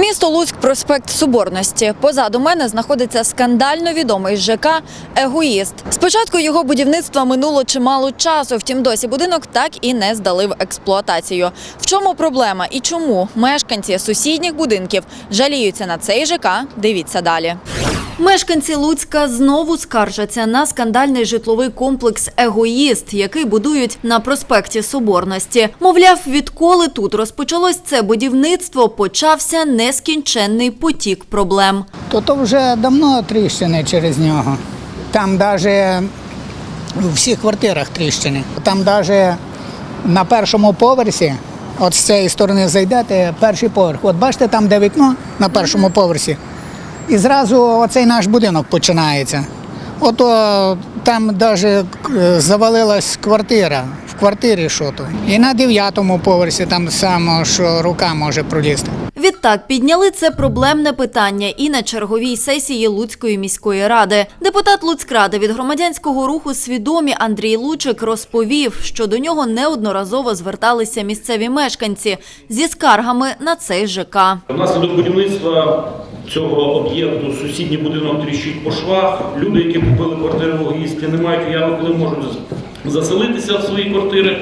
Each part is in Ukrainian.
Місто Луцьк, проспект Соборності. Позаду мене знаходиться скандально відомий ЖК Егоїст. Спочатку його будівництва минуло чимало часу. Втім, досі будинок так і не здали в експлуатацію. В чому проблема і чому мешканці сусідніх будинків жаліються на цей ЖК? Дивіться далі. Мешканці Луцька знову скаржаться на скандальний житловий комплекс Егоїст, який будують на проспекті Соборності. Мовляв, відколи тут розпочалось це будівництво, почався нескінченний потік проблем. То то вже давно тріщини через нього. Там навіть у всіх квартирах тріщини. Там навіть на першому поверсі, от з цієї сторони зайдете, перший поверх. От бачите, там де вікно на першому поверсі. І зразу оцей наш будинок починається. Ото там навіть завалилась квартира. В квартирі що то. І на дев'ятому поверсі там само, що рука може пролізти. Відтак підняли це проблемне питання і на черговій сесії Луцької міської ради. Депутат Луцькради від громадянського руху свідомі Андрій Лучик розповів, що до нього неодноразово зверталися місцеві мешканці зі скаргами на цей ЖК. Внаслідок будівництва цього об'єкту сусідній будинок тріщить по швах. Люди, які купили квартири в Логісті, не мають уяви, коли можуть заселитися в свої квартири,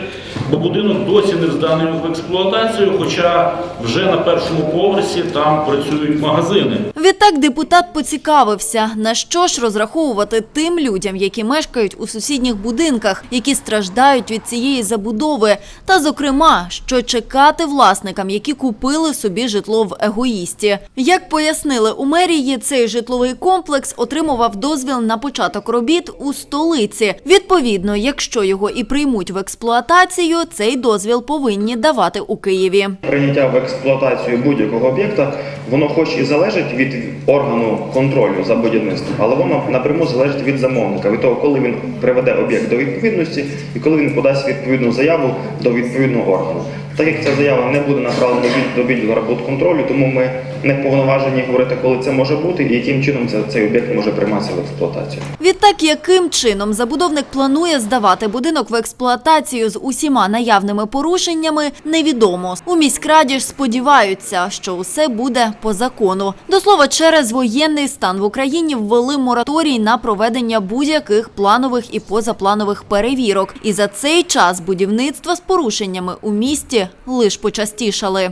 бо будинок досі не зданий в експлуатацію, хоча вже на першому поверсі там працюють магазини. Відтак депутат поцікавився, на що ж розраховувати тим людям, які мешкають у сусідніх будинках, які страждають від цієї забудови, та зокрема, що чекати власникам, які купили собі житло в егоїсті. Як пояснили у мерії, цей житловий комплекс отримував дозвіл на початок робіт у столиці. Відповідно, якщо його і приймуть в експлуатацію, цей дозвіл повинні давати у Києві. Прийняття в експлуатацію будь-якого об'єкта, воно хоч і залежить від органу контролю за будівництвом, але воно напряму залежить від замовника, від того, коли він приведе об'єкт до відповідності і коли він подасть відповідну заяву до відповідного органу. Так як ця заява не буде направлена до відділу роботконтролю, тому ми не повноважені говорити, коли це може бути і яким чином це- цей об'єкт може прийматися в експлуатацію. Відтак, яким чином забудовник планує здавати будинок в експлуатацію з усіма наявними порушеннями, невідомо. У міськраді ж сподіваються, що усе буде по закону. До слова, через воєнний стан в Україні ввели мораторій на проведення будь-яких планових і позапланових перевірок. І за цей час будівництва з порушеннями у місті лиш почастішали.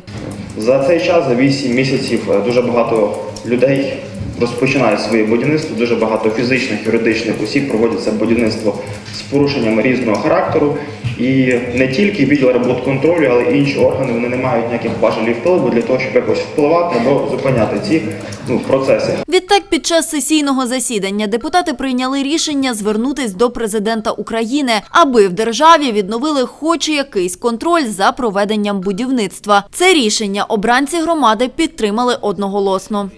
За цей час, за 8 місяців, е, дуже багато людей розпочинають своє будівництво. Дуже багато фізичних, юридичних осіб проводяться будівництво з порушеннями різного характеру. І не тільки відділ роботконтролю, але й інші органи вони не мають ніяких важелів впливу для того, щоб якось впливати або зупиняти ці ну, процеси. Відтак, під час сесійного засідання депутати прийняли рішення звернутись до президента України, аби в державі відновили хоч якийсь контроль за проведенням будівництва. Це рішення обранці громади підтримали одноголосно.